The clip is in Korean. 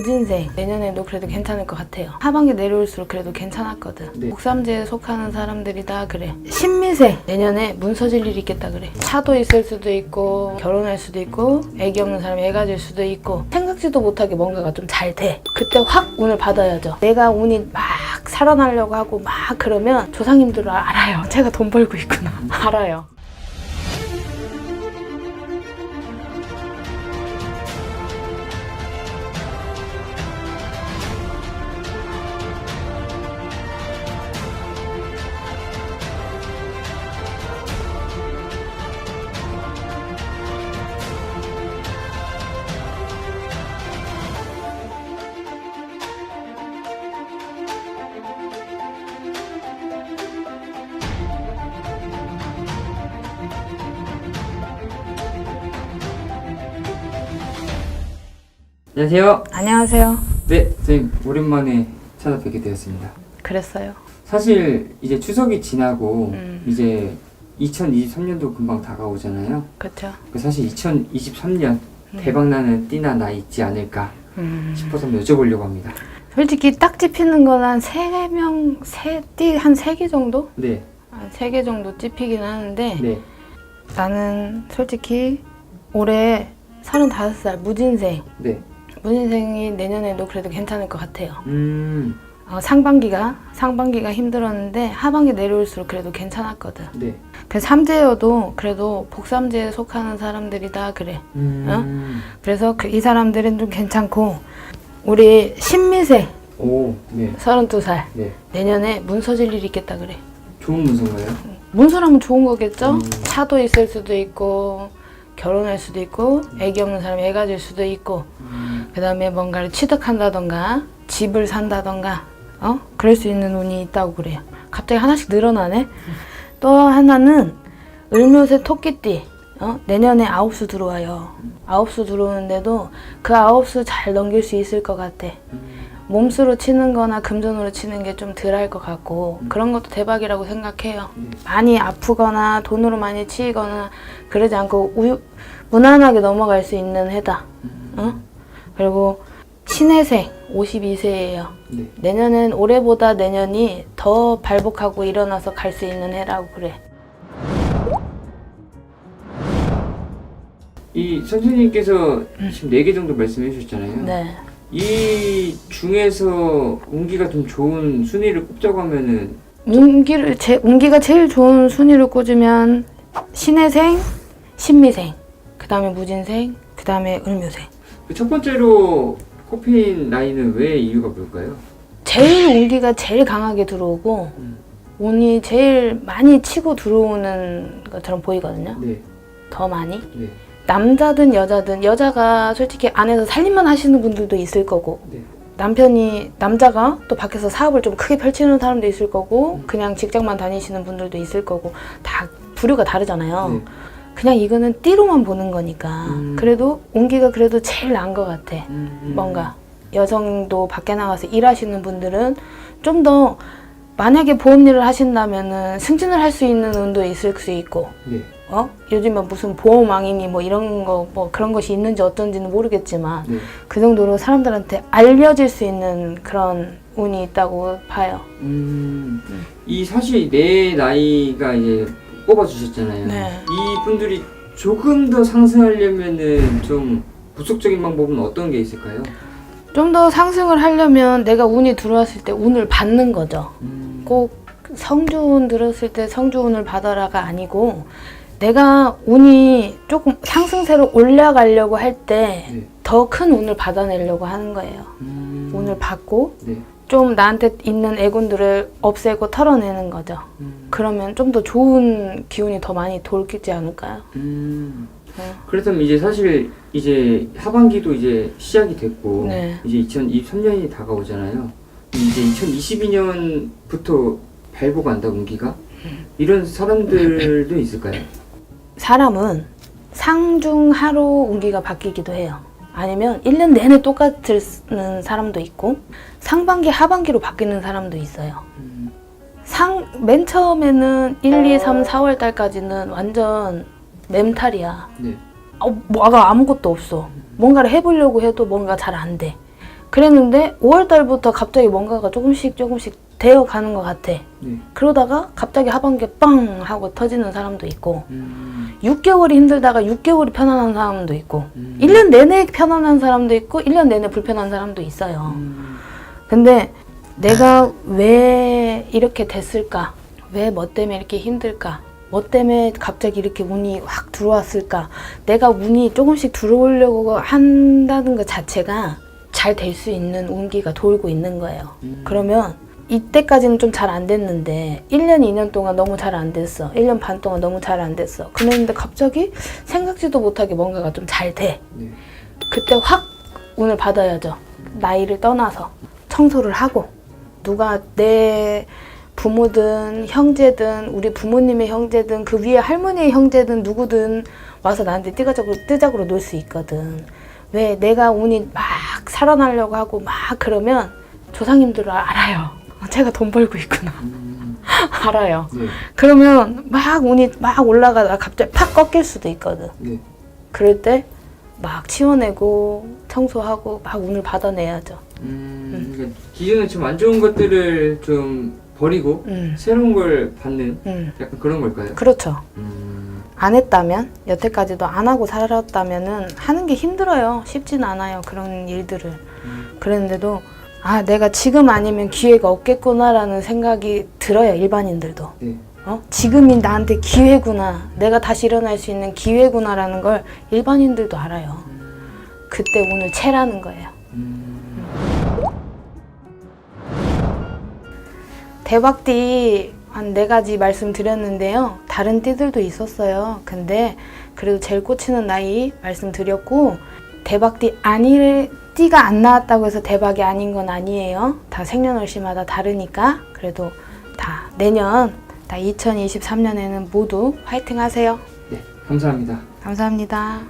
무진생 내년에도 그래도 괜찮을 것 같아요. 하반기 내려올수록 그래도 괜찮았거든. 네. 목삼제에 속하는 사람들이 다 그래. 신미생 내년에 문서질 일이 있겠다 그래. 차도 있을 수도 있고 결혼할 수도 있고 애기 없는 사람이 애 가질 수도 있고 생각지도 못하게 뭔가가 좀 잘 돼. 그때 확 운을 받아야죠. 내가 운이 막 살아나려고 하고 막 그러면 조상님들은 알아요. 제가 돈 벌고 있구나. 알아요. 안녕하세요. 안녕하세요. 네, 선생님 오랜만에 찾아뵙게 되었습니다. 그랬어요. 사실 이제 추석이 지나고 음. 이제 2023년도 금방 다가오잖아요. 그쵸? 그 사실 2023년 음. 대박나는 띠나 나 있지 않을까 음. 싶어서 한번 여쭤보려고 합니다. 솔직히 딱 집히는 건한세 명, 세, 띠한세개 정도? 네, 한세개 정도 집히긴 하는데 네, 나는 솔직히 올해 35살 무진생. 네. 무진생이 내년에도 그래도 괜찮을 것 같아요. 음, 어, 상반기가, 상반기가 힘들었는데 하반기 내려올수록 그래도 괜찮았거든. 네. 그 삼재여도 그래도 복삼재에 속하는 사람들이 다 그래. 음, 그래서 그 이 사람들은 좀 괜찮고 우리 신미생 오, 네, 32살 네. 내년에 문서질 일이 있겠다 그래. 좋은 문서인가요? 문서라면 좋은 거겠죠? 음. 차도 있을 수도 있고 결혼할 수도 있고 애기 없는 사람이 애 가질 수도 있고 음, 그 다음에 뭔가를 취득한다던가 집을 산다던가 어? 그럴 수 있는 운이 있다고 그래요. 갑자기 하나씩 늘어나네. 또 하나는 을묘새 토끼띠 어? 내년에 아홉 수 들어와요. 아홉 수 들어오는데도 그 아홉 수 잘 넘길 수 있을 것 같아. 음, 몸수로 치는 거나 금전으로 치는 게 좀 덜할 것 같고 그런 것도 대박이라고 생각해요. 네. 많이 아프거나 돈으로 많이 치이거나 그러지 않고 우유, 무난하게 넘어갈 수 있는 해다. 어? 그리고 신혜생 52세예요. 네. 내년은 올해보다 내년이 더 발복하고 일어나서 갈 수 있는 해라고 그래. 이 선생님께서 지금 네 개 정도 말씀해 주셨잖아요. 네. 이 중에서 운기가 좀 좋은 순위를 꼽자고 하면은 운기를 제 운기가 제일 좋은 순위를 꽂으면 신혜생, 신미생, 그 다음에 무진생, 그 다음에 을묘생. 그첫 번째로 꼽힌 라인은 왜 이유가 뭘까요? 제일 운기가 제일 강하게 들어오고 음. 운이 제일 많이 치고 들어오는 것처럼 보이거든요. 네, 더 많이. 네, 남자든 여자든 여자가 솔직히 안에서 살림만 하시는 분들도 있을 거고 네. 남편이 남자가 또 밖에서 사업을 좀 크게 펼치는 사람도 있을 거고 음. 그냥 직장만 다니시는 분들도 있을 거고 다 부류가 다르잖아요. 네. 그냥 이거는 띠로만 보는 거니까 음. 그래도 운기가 그래도 제일 나은 것 같아. 음, 음. 뭔가 여성도 밖에 나가서 일하시는 분들은 좀 더 만약에 보험 일을 하신다면은 승진을 할 수 있는 운도 있을 수 있고 네, 어 요즘에 무슨 보험왕이니 뭐 이런 거 뭐 그런 것이 있는지 어떤지는 모르겠지만 네. 그 정도로 사람들한테 알려질 수 있는 그런 운이 있다고 봐요. 음, 이 사실 내 나이가 이제 꼽아주셨잖아요. 네. 이 분들이 조금 더 상승하려면은 좀 부속적인 방법은 어떤 게 있을까요? 좀 더 상승을 하려면 내가 운이 들어왔을 때 운을 받는 거죠. 음, 꼭 성주운 들었을 때 성주운을 받아라가 아니고 내가 운이 조금 상승세로 올라가려고 할 때 네. 더큰 운을 받아내려고 하는 거예요. 음, 운을 받고 네. 좀 나한테 있는 애군들을 없애고 털어내는 거죠. 음, 그러면 좀 더 좋은 기운이 더 많이 돌지 않을까요? 음. 네. 그렇다면 이제 사실 이제 하반기도 이제 시작이 됐고 네. 이제 2023년이 다가오잖아요. 이제 2022년부터 발복한다 운기가 이런 사람들도 있을까요? 사람은 상중 하로 운기가 바뀌기도 해요. 아니면 1년 내내 똑같은 사람도 있고 상반기 하반기로 바뀌는 사람도 있어요. 음, 상, 맨 처음에는 1, 2, 3, 4월 달까지는 완전 멘탈이야. 네. 어, 뭐가 아무것도 없어. 뭔가를 해보려고 해도 뭔가 잘 안 돼. 그랬는데 5월 달부터 갑자기 뭔가가 조금씩 조금씩 되어 가는 것 같아. 네. 그러다가 갑자기 하반기에 빵 하고 터지는 사람도 있고 음. 6개월이 힘들다가 6개월이 편안한 사람도 있고 음. 1년 내내 편안한 사람도 있고 1년 내내 불편한 사람도 있어요. 음. 근데 내가 왜 이렇게 됐을까? 왜 뭐 때문에 이렇게 힘들까? 뭐 때문에 갑자기 이렇게 운이 확 들어왔을까? 내가 운이 조금씩 들어오려고 한다는 것 자체가 잘 될 수 있는 운기가 돌고 있는 거예요. 음. 그러면 이때까지는 좀 잘 안 됐는데 1년, 2년 동안 너무 잘 안 됐어. 1년 반 동안 너무 잘 안 됐어. 그랬는데 갑자기 생각지도 못하게 뭔가가 좀 잘 돼. 네. 그때 확 운을 받아야죠. 나이를 떠나서 청소를 하고 누가 내 부모든 형제든 우리 부모님의 형제든 그 위에 할머니의 형제든 누구든 와서 나한테 뜨자고 뜨자고로 놀 수 있거든. 왜 내가 운이 막 살아나려고 하고 막 그러면 조상님들은 알아요. 제가 돈 벌고 있구나. 음. 알아요. 네. 그러면 막 운이 막 올라가다가 갑자기 팍 꺾일 수도 있거든. 네. 그럴 때 막 치워내고 청소하고 막 운을 받아내야죠. 음. 그러니까 기존에 좀 안 좋은 것들을 좀 버리고 음, 새로운 걸 받는 음, 약간 그런 걸까요? 그렇죠. 음. 안 했다면 여태까지도 안 하고 살았다면은 하는 게 힘들어요. 쉽진 않아요. 그런 일들을. 음. 그랬는데도 아 내가 지금 아니면 기회가 없겠구나라는 생각이 들어요. 일반인들도. 네. 어? 지금이 나한테 기회구나. 내가 다시 일어날 수 있는 기회구나라는 걸 일반인들도 알아요. 그때 운을 채라는 거예요. 음. 대박띠 한 네 가지 말씀드렸는데요. 다른 띠들도 있었어요. 근데 그래도 제일 꽂히는 나이 말씀드렸고 대박띠 아닐 띠가 안 나왔다고 해서 대박이 아닌 건 아니에요. 다 생년월시마다 다르니까 그래도 다 내년 다 2023년에는 모두 화이팅 하세요. 네. 감사합니다. 감사합니다.